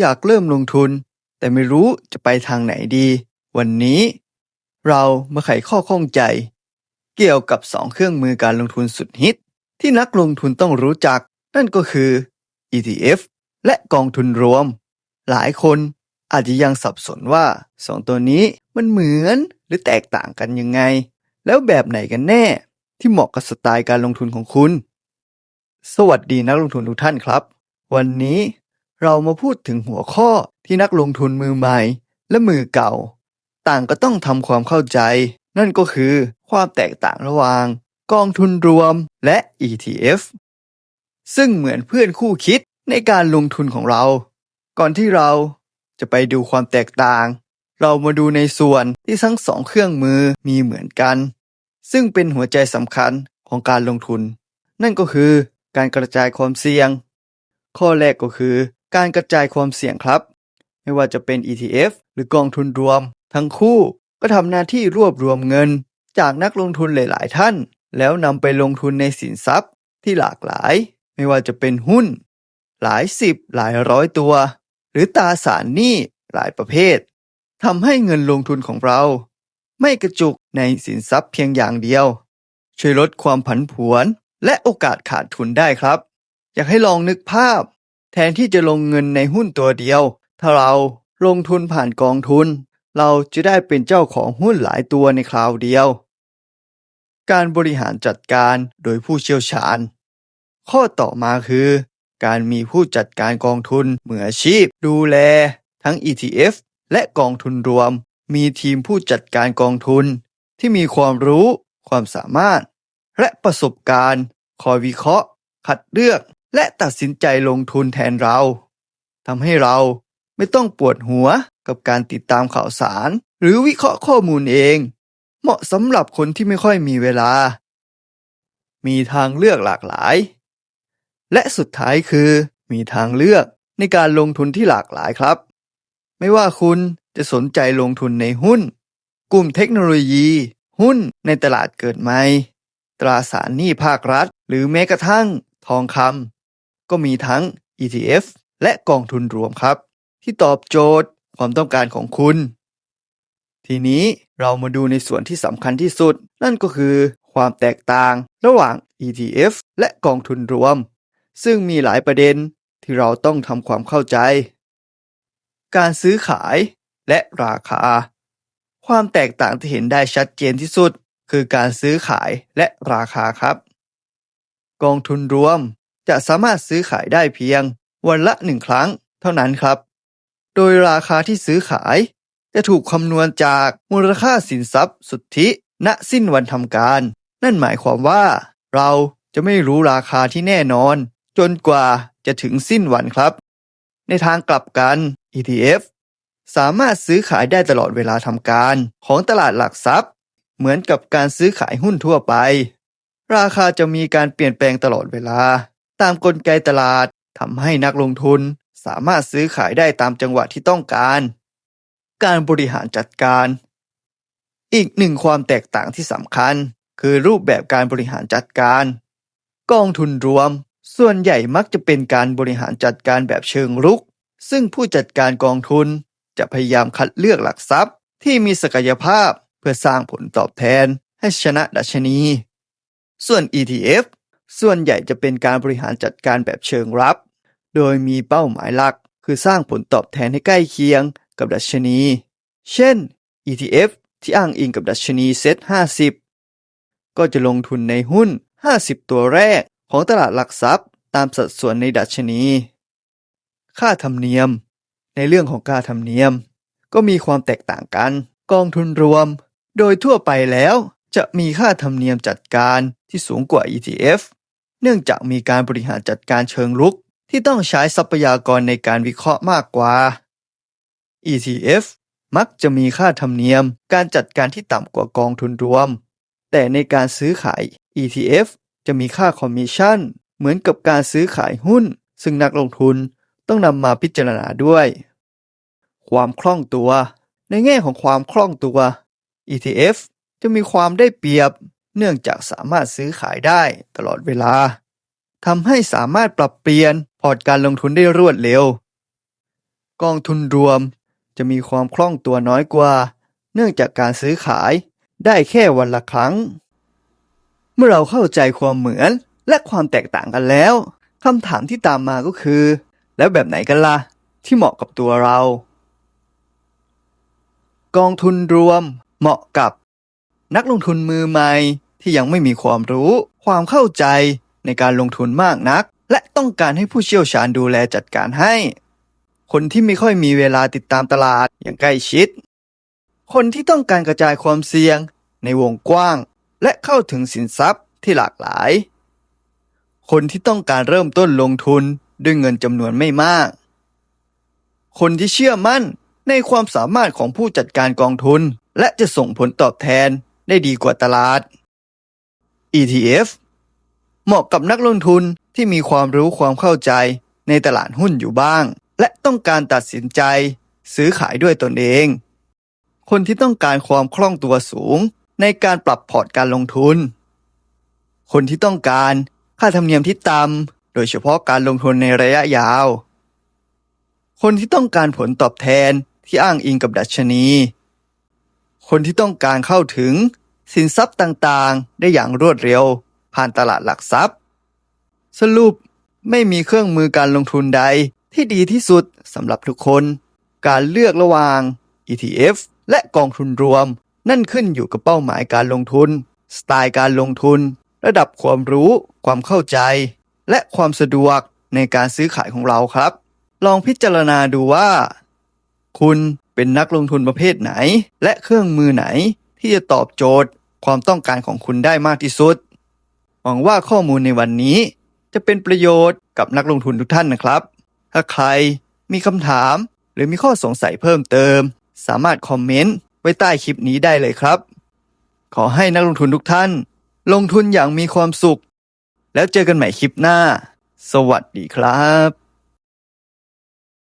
อยากเริ่มลงทุน แต่ไม่รู้จะไปทางไหนดี วันนี้ เรามาไขข้อข้องใจ เกี่ยวกับสองเครื่องมือการลงทุนสุดฮิต ที่นักลงทุนต้องรู้จัก นั่นก็คือ ETF และกองทุนรวม หลายคนอาจจะยังสับสนว่าสองตัวนี้มันเหมือนหรือแตกต่างกันยังไง แล้วแบบไหนกันแน่ ที่เหมาะกับสไตล์การลงทุนของคุณ สวัสดีนักลงทุนทุกท่านครับ วันนี้ เรามาพูดถึงหัวข้อที่นักลงทุนมือใหม่ และมือเก่า ต่างก็ต้องทำความเข้าใจ นั่นก็คือความแตกต่างระหว่าง กองทุนรวมและ ETF ซึ่งเหมือนเพื่อนคู่คิดในการลงทุนของเรา ก่อนที่เราจะไปดูความแตกต่าง เรามาดูในส่วนที่ทั้งสองเครื่องมือมีเหมือนกัน ซึ่งเป็นหัวใจสำคัญของการลงทุน นั่นก็คือการกระจายความเสี่ยง ข้อแรกก็คือ การกระจายความเสี่ยงครับ ไม่ว่าจะเป็น ETF หรือกองทุนรวม ทั้งคู่ก็ทำหน้าที่รวบรวมเงิน จากนักลงทุนหลาย ๆ ท่าน แล้วนำไปลงทุนในสินทรัพย์ที่หลากหลาย ไม่ว่าจะเป็นหุ้น หลายสิบหลายร้อยตัว หรือตราสารหนี้หลายประเภททำให้เงินลงทุนของเรา ไม่กระจุกในสินทรัพย์เพียงอย่างเดียว ช่วยลดความผันผวนและโอกาสขาดทุนได้ครับ อยากให้ลองนึกภาพ แทนที่จะลงเงินในหุ้นตัวเดียว ถ้าเราลงทุนผ่านกองทุน เราจะได้เป็นเจ้าของหุ้นหลายตัวในคราวเดียว การบริหารจัดการโดยผู้เชี่ยวชาญ ข้อต่อมาคือ การมีผู้จัดการกองทุนมืออาชีพ ดูแล ทั้ง ETF และกองทุนรวม มีทีมผู้จัดการกองทุน ที่มีความรู้ ความสามารถ และประสบการณ์ คอยวิเคราะห์ คัดเลือก และตัดสินใจลงทุนแทนเราทำให้เราไม่ต้องปวดหัวกับการติดตามข่าวสาร หรือวิเคราะห์ข้อมูลเอง เหมาะสำหรับคนที่ไม่ค่อยมีเวลา มีทางเลือกหลากหลาย และสุดท้ายคือมีทางเลือกในการลงทุนที่หลากหลายครับ ไม่ว่าคุณจะสนใจลงทุนในหุ้น กลุ่มเทคโนโลยี หุ้นในตลาดเกิดใหม่ ตราสารหนี้ภาครัฐ หรือแม้กระทั่งทองคำ ก็มีทั้ง ETF และกองทุนรวมครับ ที่ตอบโจทย์ความต้องการของคุณ ทีนี้เรามาดูในส่วนที่สำคัญที่สุด นั่นก็คือความแตกต่างระหว่าง ETF และกองทุนรวม ซึ่งมีหลายประเด็นที่เราต้องทำความเข้าใจ การซื้อขายและราคา ความแตกต่างที่เห็นได้ชัดเจนที่สุด คือการซื้อขายและราคาครับ กองทุนรวม จะสามารถซื้อขายได้เพียง วันละหนึ่งครั้งเท่านั้นครับ โดยราคาที่ซื้อขาย จะถูกคำนวณจากมูลค่าสินทรัพย์ สุทธิณสิ้นวันทำการ นั่นหมายความว่า เราจะไม่รู้ราคาที่แน่นอน จนกว่าจะถึงสิ้นวันครับ ในทางกลับกัน ETF สามารถซื้อขายได้ตลอดเวลาทำการของตลาดหลักทรัพย์ เหมือนกับการซื้อขายหุ้นทั่วไป ราคาจะมีการเปลี่ยนแปลงตลอดเวลา ตามกลไกตลาดทำให้นักลงทุนสามารถซื้อขายได้ตามจังหวะที่ต้องการ การบริหารจัดการ อีกหนึ่งความแตกต่างที่สำคัญ คือรูปแบบการบริหารจัดการ กองทุนรวม ส่วนใหญ่มักจะเป็นการบริหารจัดการแบบเชิงรุก ซึ่งผู้จัดการกองทุนจะพยายามคัดเลือกหลักทรัพย์ ที่มีศักยภาพเพื่อสร้างผลตอบแทนให้ชนะดัชนี ส่วน ETF ส่วนใหญ่จะเป็นการบริหารจัดการแบบเชิงรับ โดยมีเป้าหมายหลัก คือสร้างผลตอบแทนให้ใกล้เคียงกับดัชนี เช่น ETF ที่อ้างอิงกับดัชนีเซ็ต50 ก็จะลงทุนในหุ้น 50 ตัวแรกของตลาดหลักทรัพย์ ตามสัดส่วนในดัชนี ค่าธรรมเนียม ในเรื่องของค่าธรรมเนียม ก็มีความแตกต่างกัน กองทุนรวม โดยทั่วไปแล้วจะมีค่าธรรมเนียมจัดการที่สูงกว่า ETF เนื่องจากมีการบริหารจัดการเชิงลุก ที่ต้องใช้ทรัพยากรในการวิเคราะห์มากกว่า ETF มักจะมีค่าธรรมเนียมการจัดการที่ต่ำกว่ากองทุนรวม แต่ในการซื้อขาย ETF จะมีค่าคอมมิชชั่น เหมือนกับการซื้อขายหุ้น ซึ่งนักลงทุนต้องนำมาพิจารณาด้วย ความคล่องตัว ในแง่ของความคล่องตัว ETF จะมีความได้เปรียบ เนื่องจากสามารถซื้อขายได้ตลอดเวลาทำให้สามารถปรับเปลี่ยนพอร์ตการลงทุนได้รวดเร็ว กองทุนรวมจะมีความคล่องตัวน้อยกว่า เนื่องจากการซื้อขายได้แค่วันละครั้ง เมื่อเราเข้าใจความเหมือนและความแตกต่างกันแล้วคำถามที่ตามมาก็คือ แล้วแบบไหนกันล่ะ ที่เหมาะกับตัวเรา กองทุนรวมเหมาะกับ นักลงทุนมือใหม่ ที่ยังไม่มีความรู้ ความเข้าใจในการลงทุนมากนัก และต้องการให้ผู้เชี่ยวชาญดูแลจัดการให้ คนที่ไม่ค่อยมีเวลาติดตามตลาดอย่างใกล้ชิด คนที่ต้องการกระจายความเสี่ยงในวงกว้าง และเข้าถึงสินทรัพย์ที่หลากหลาย คนที่ต้องการเริ่มต้นลงทุนด้วยเงินจำนวนไม่มาก คนที่เชื่อมั่นในความสามารถของผู้จัดการกองทุน และจะส่งผลตอบแทนได้ดีกว่าตลาด ETF เหมาะกับนักลงทุนที่มีความรู้ความเข้าใจในตลาดหุ้นอยู่บ้าง และต้องการตัดสินใจซื้อขายด้วยตนเอง คนที่ต้องการความคล่องตัวสูงในการปรับพอร์ตการลงทุน คนที่ต้องการค่าธรรมเนียมที่ต่ำโดยเฉพาะการลงทุนในระยะยาว คนที่ต้องการผลตอบแทนที่อ้างอิงกับดัชนี คนที่ต้องการเข้าถึง สินทรัพย์ต่างๆ ได้อย่างรวดเร็ว ผ่านตลาดหลักทรัพย์ สรุปไม่มีเครื่องมือการลงทุนใดที่ดีที่สุดสำหรับทุกคน การเลือกระหว่าง ETF และกองทุนรวม นั่นขึ้นอยู่กับเป้าหมายการลงทุน สไตล์การลงทุน ระดับความรู้ ความเข้าใจ และความสะดวกในการซื้อขายของเราครับ ลองพิจารณาดูว่า คุณเป็นนักลงทุนประเภทไหน และเครื่องมือไหนที่จะตอบโจทย์ ความต้องการของคุณได้มากที่สุด หวังว่าข้อมูลในวันนี้ จะเป็นประโยชน์กับนักลงทุนทุกท่านนะครับ ถ้าใครมีคำถามหรือมีข้อสงสัยเพิ่มเติม สามารถคอมเมนต์ไว้ใต้คลิปนี้ได้เลยครับ ขอให้นักลงทุนทุกท่าน ลงทุนอย่างมีความสุข แล้วเจอกันใหม่คลิปหน้า สวัสดีครับ